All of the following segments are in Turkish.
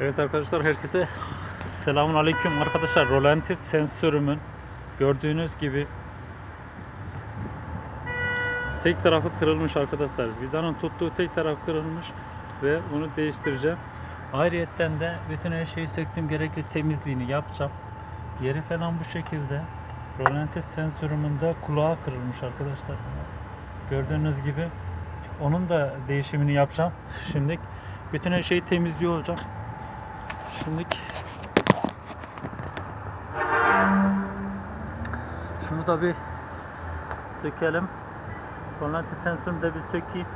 Evet arkadaşlar herkese selamun aleyküm. Arkadaşlar rolantis sensörümün gördüğünüz gibi tek tarafı kırılmış arkadaşlar. Vidanın tuttuğu tek taraf kırılmış ve bunu değiştireceğim. Ayrıyetten de bütün her şeyi söktüm gerekli temizliğini yapacağım. Yeri falan bu şekilde. Rolantis sensörümün de kulağı kırılmış arkadaşlar. Gördüğünüz gibi onun da değişimini yapacağım. Şimdi bütün her şeyi temizliyor olacağım Şimdi şunu da bir sökelim. Rolanti sensörünü de bir sökeyim.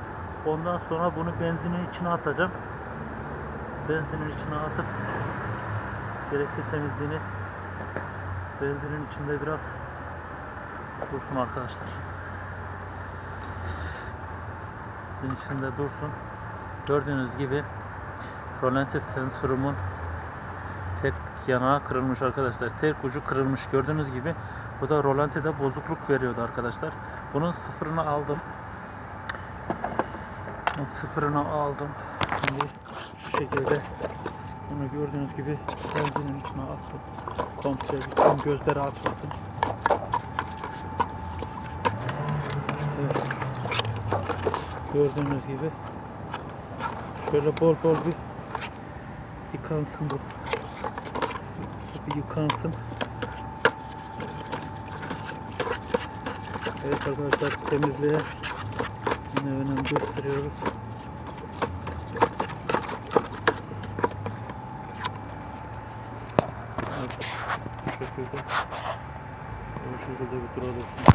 Ondan sonra bunu benzinin içine atacağım. Benzinin içine atıp gerekli temizliğini benzinin içinde biraz dursun arkadaşlar. Benzinin içinde dursun. Gördüğünüz gibi rolanti sensörümün tek yanağı kırılmış arkadaşlar. Tek ucu kırılmış gördüğünüz gibi. Bu da rolantide bozukluk veriyordu arkadaşlar. Bunun sıfırını aldım. Sıfırını aldım. Şimdi şu şekilde bunu gördüğünüz gibi benzinin içine attım. Komple bütün gözleri açılsın. Gördüğünüz gibi şöyle bol bol bir yıkansın bu bir yıkansın. Evet arkadaşlar temizliğe yine önem gösteriyoruz. Evet, bu şekilde bu şekilde bir duralım.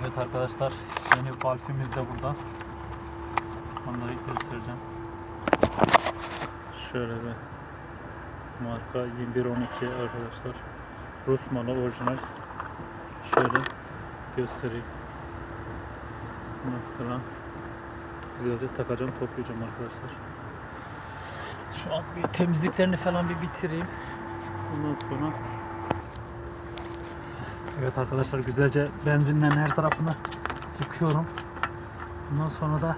Evet arkadaşlar yeni valfimiz de burada. Onları göstereceğim. Şöyle bir marka 2112 arkadaşlar. Rus malı orijinal. Şöyle göstereyim. Bunu falan güzelce takacağım toplayacağım arkadaşlar. Şu an bir temizliklerini falan bir bitireyim. Ondan sonra Evet arkadaşlar güzelce benzinle her tarafını yıkıyorum. Bundan sonra da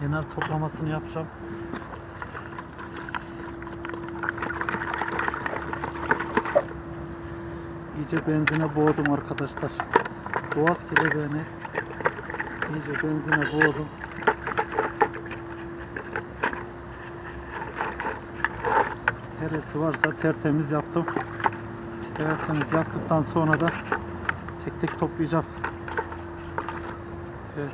genel toplamasını yapacağım. İyice benzine boğdum arkadaşlar. Boğaz kelebeğini iyice benzine boğdum. Neresi varsa tertemiz yaptım. Tertemiz yaptıktan sonra da tek tek toplayacağım. Evet.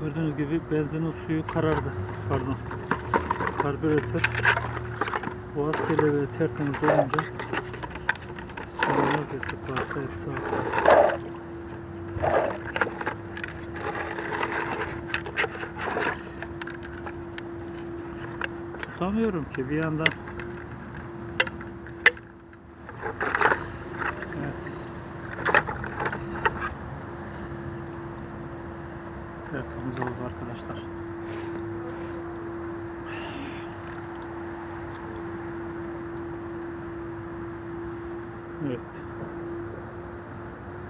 Gördüğünüz gibi benzinin suyu karardı. Pardon. Karbüratör boğaz kelebeği tertemiz olunca ne pislik varsa hepsi atıyor. Tutamıyorum ki bir yandan Evet. Tertemiz oldu arkadaşlar. Evet.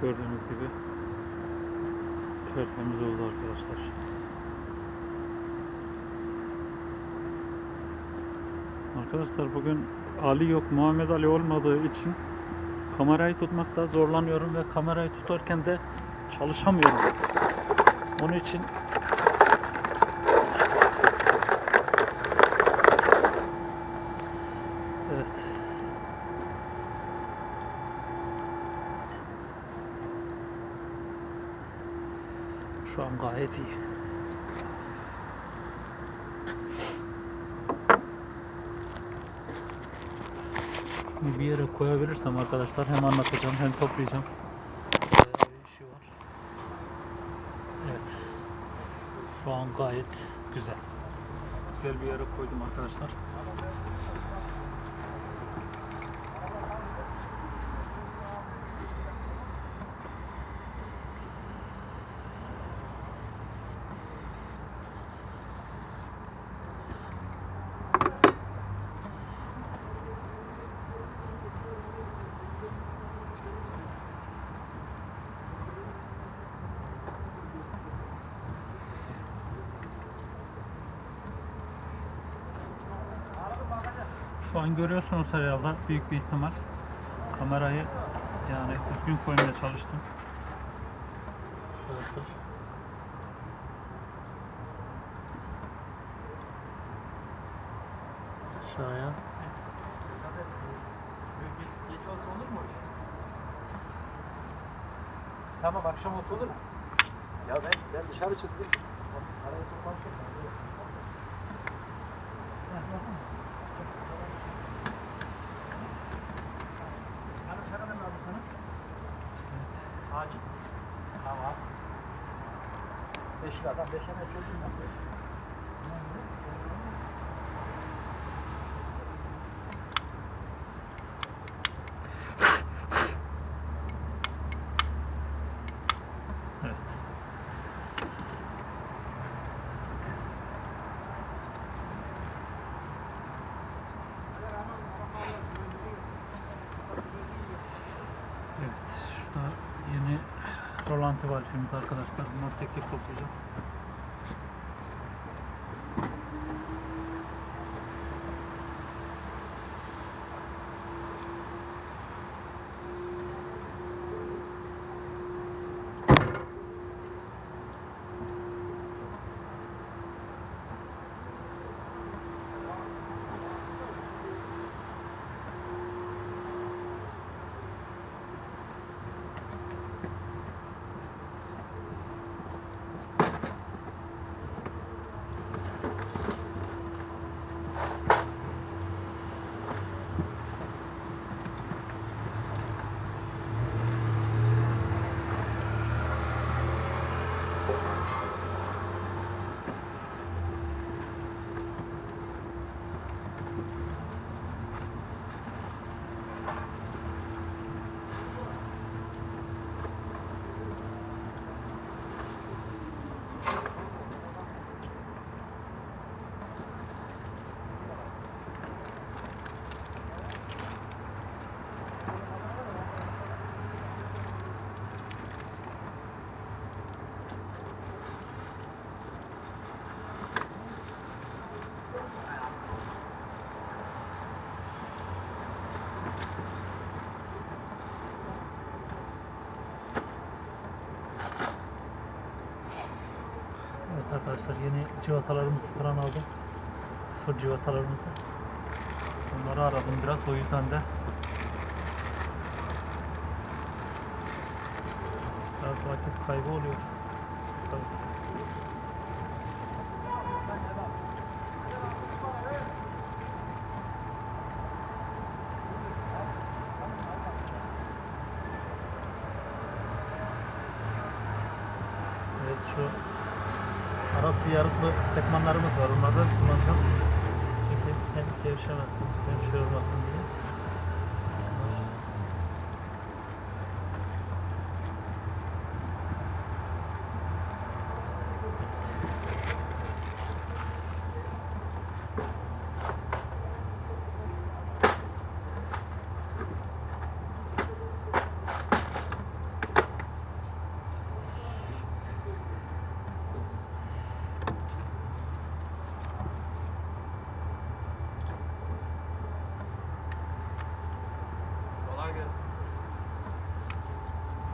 Gördüğünüz gibi tertemiz oldu arkadaşlar. Arkadaşlar bugün Ali yok, Muhammed Ali olmadığı için kamerayı tutmakta zorlanıyorum ve kamerayı tutarken de çalışamıyorum. Onun için Evet. Şu an gayet iyi. Bunu bir yere koyabilirsem arkadaşlar hem anlatacağım hem toplayacağım. İşi var. Evet. Şu an gayet güzel. Güzel bir yere koydum arkadaşlar. Şu an görüyorsunuz herhalde büyük bir ihtimal. Kamerayı yani düzgün koymaya çalıştım. Arkadaşlar. Aşağıya. Geç olsa olur mu? Tamam akşam olsa olur mu? Ya ben, ben dışarı çıktım. Araya toplamışım. Hanım sana ne lazım sana? Acil. Tamam. Beş liradan beşe ne çözdün nasıl? Evet. Evet, şurada yeni rolanti valfimiz arkadaşlar. Bunları tek tek toplayacağım. Civatalarımızı falan aldım. Sıfır civatalarımızı. Onları aradım biraz o yüzden de biraz vakit kaybı oluyor.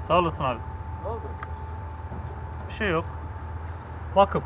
Sağ olasın abi. Ne oldu? Bir şey yok. Bakım.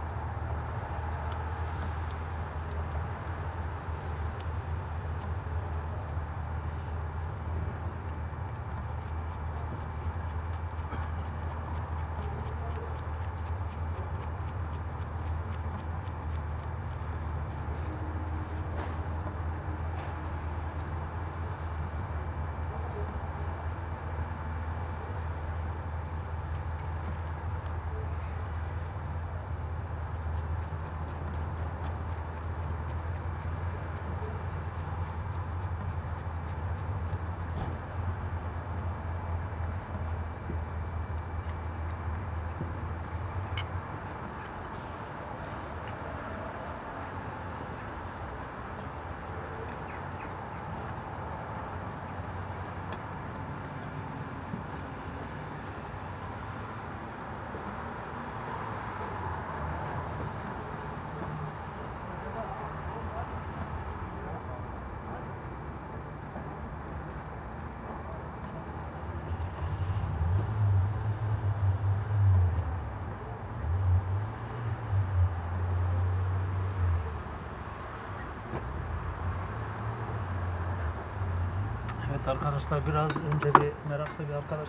Evet arkadaşlar biraz önce bir meraklı bir arkadaş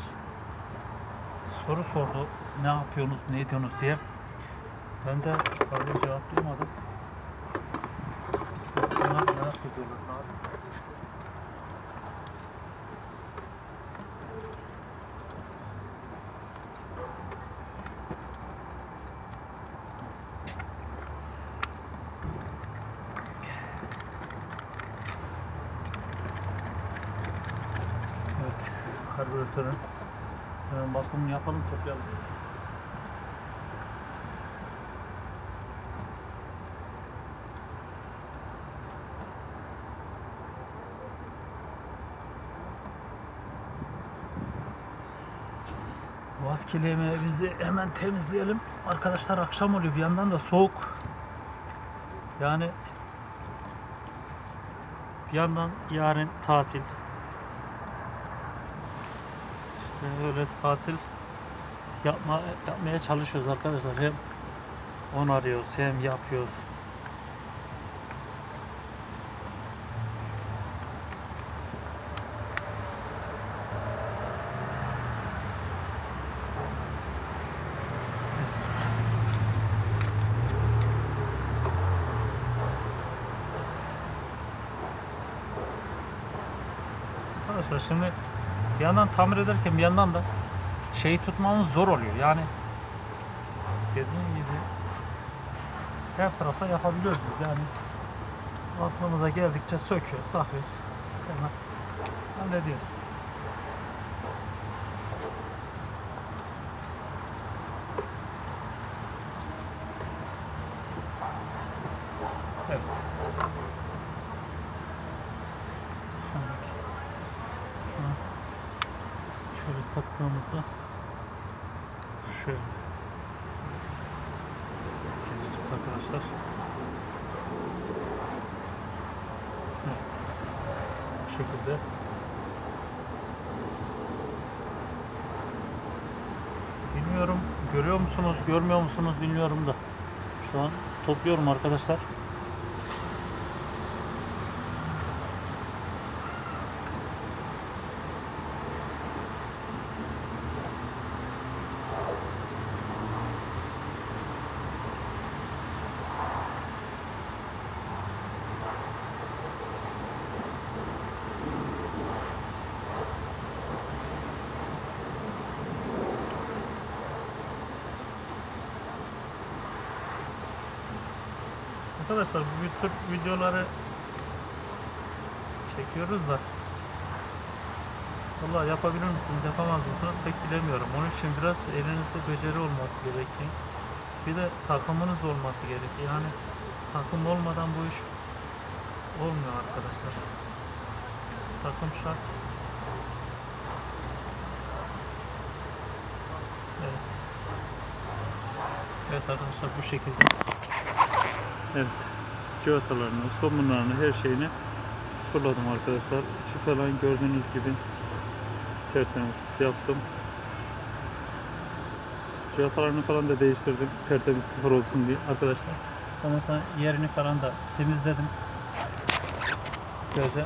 soru sordu. Ne yapıyorsunuz, ne ediyorsunuz diye. Ben de fazla cevap duymadım. İnsanlar merak ediyorlar abi. Evet, karbüratörün hemen bakımını yapalım, toplayalım. Boğaz bizi hemen temizleyelim. Arkadaşlar akşam oluyor bir yandan da soğuk. Yani bir yandan yarın tatil. İşte öyle tatil yapma, yapmaya çalışıyoruz arkadaşlar. Hem on arıyoruz hem yapıyoruz. Arkadaşlar şimdi bir yandan tamir ederken bir yandan da şeyi tutmamız zor oluyor. Yani dediğim gibi her tarafta yapabiliyoruz biz yani. Aklımıza geldikçe söküyoruz, takıyoruz. Hemen hallediyoruz. Evet. Şimdi şunu şöyle taktığımızda şöyle gelecek arkadaşlar. Evet. Bu şekilde Bilmiyorum görüyor musunuz görmüyor musunuz bilmiyorum da şu an topluyorum arkadaşlar bu tür videoları çekiyoruz da Vallahi yapabilir misiniz, yapamaz mısınız pek bilemiyorum. Onun için biraz elinizde beceri olması gerekiyor. Bir de takımınız olması gerekiyor. Yani takım olmadan bu iş olmuyor arkadaşlar. Takım şart. Evet. Evet arkadaşlar bu şekilde. Evet. Civatalarını, somunlarını, her şeyini fırladım arkadaşlar. İçi falan gördüğünüz gibi tertemiz yaptım. Cihazlarını falan da değiştirdim. Tertemiz sıfır olsun diye arkadaşlar. Ondan sonra yerini falan da temizledim. Güzelce.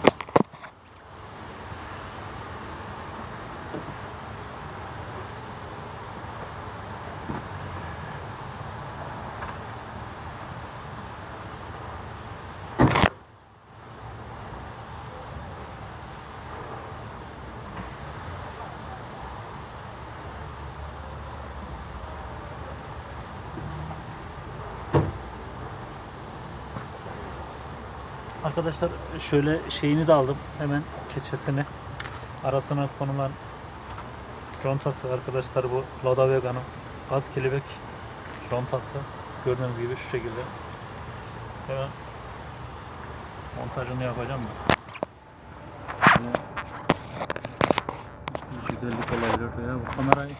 Arkadaşlar şöyle şeyini de aldım. Hemen keçesini. Arasına konulan contası arkadaşlar bu Lada Vega'nın gaz kelebek contası. Gördüğünüz gibi şu şekilde. Hemen montajını yapacağım da. Nasıl güzellik olabilir ya bu kamerayı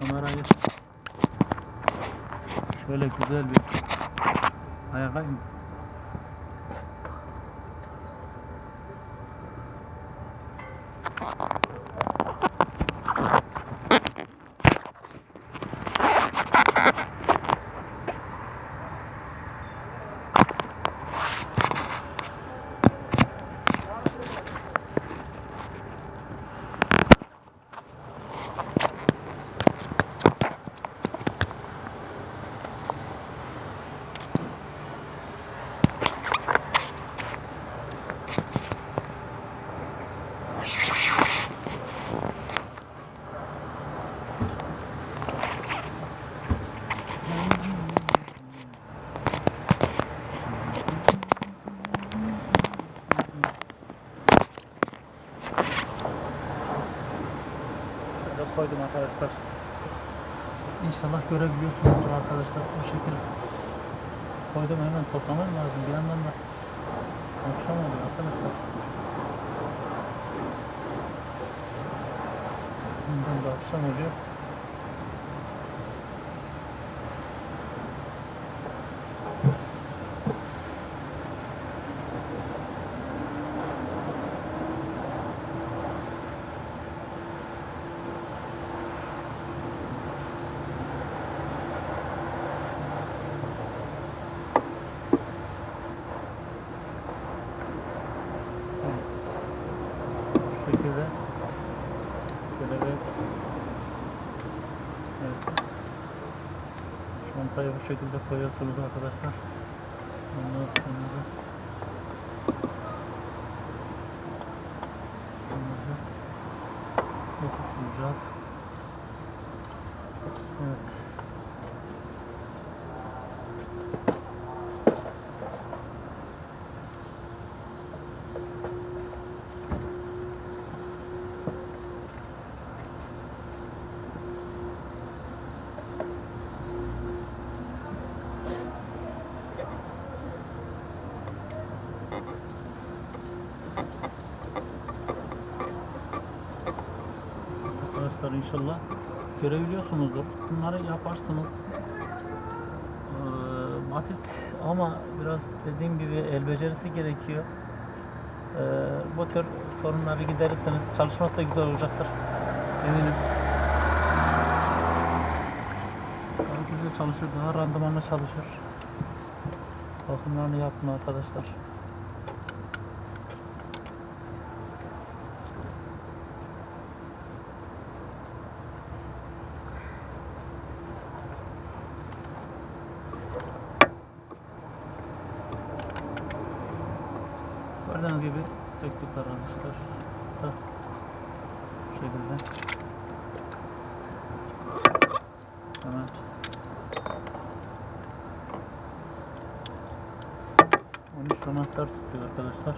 kamerayı şöyle güzel bir ayarlayayım mı? Şöyle koydum arkadaşlar. İnşallah görebiliyorsunuzdur arkadaşlar bu şekilde. Koydum hemen toplamam lazım bir yandan da. Akşam oluyor arkadaşlar. Bir yandan da akşam oluyor. Bu şekilde şöyle bir evet. Çantayı bu şekilde koyuyorsunuz arkadaşlar. Ondan sonra da bunları oturtacağız. Evet. İnşallah görebiliyorsunuzdur. Bunları yaparsınız. Ee, basit ama biraz dediğim gibi el becerisi gerekiyor. Ee, bu tür sorunları giderirseniz çalışması da güzel olacaktır. Eminim. Daha güzel çalışır, daha randımanlı çalışır. Bakımlarını yapın arkadaşlar. Gördüğünüz gibi söktük arkadaşlar. Da bu şekilde. Hemen. On üç anahtar tutuyor arkadaşlar.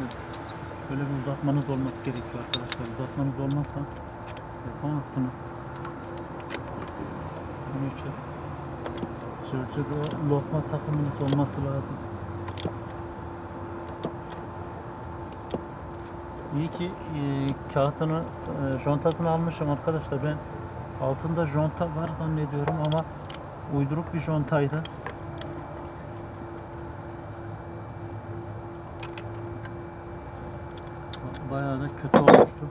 Evet. Şöyle bir uzatmanız olması gerekiyor arkadaşlar. Uzatmanız olmazsa yapamazsınız. Bunun için cırcırı lokma takımınız olması lazım. İyi ki e, kağıtını, e, jontasını almışım arkadaşlar. Ben altında jonta var zannediyorum ama Uyduruk bir contaydı. Bayağı da kötü olmuştu.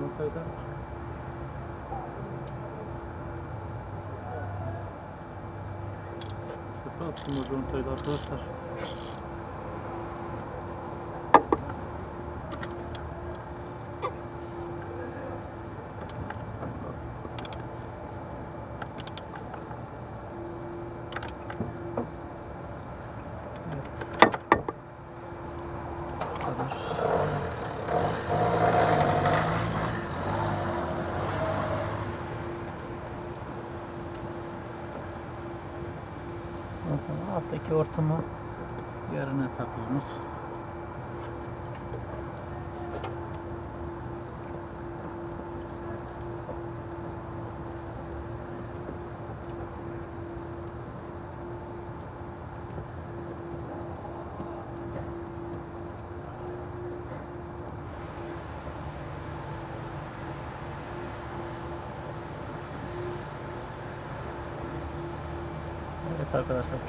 Contayda Çöpe attım o contayı da arkadaşlar. Evet. Bu kadar. Ondan sonra alttaki hortumu yerine takıyoruz.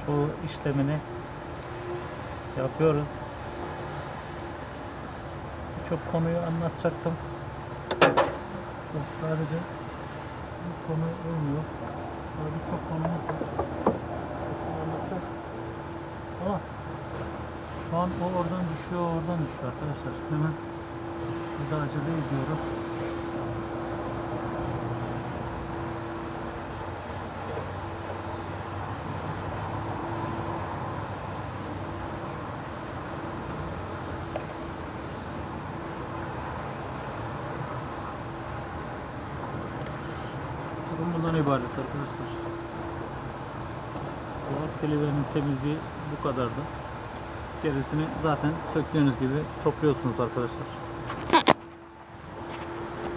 Çoğu işlemini yapıyoruz. Birçok konuyu anlatacaktım. Bu Sadece bu konu olmuyor. Daha birçok konumuz var. Anlatacağız. Ama şu an o oradan düşüyor, oradan düşüyor arkadaşlar. Hemen de acele ediyoruz. Durum bundan ibaret arkadaşlar. Kelebeğinin temizliği bu kadardı. Gerisini zaten söktüğünüz gibi topluyorsunuz arkadaşlar.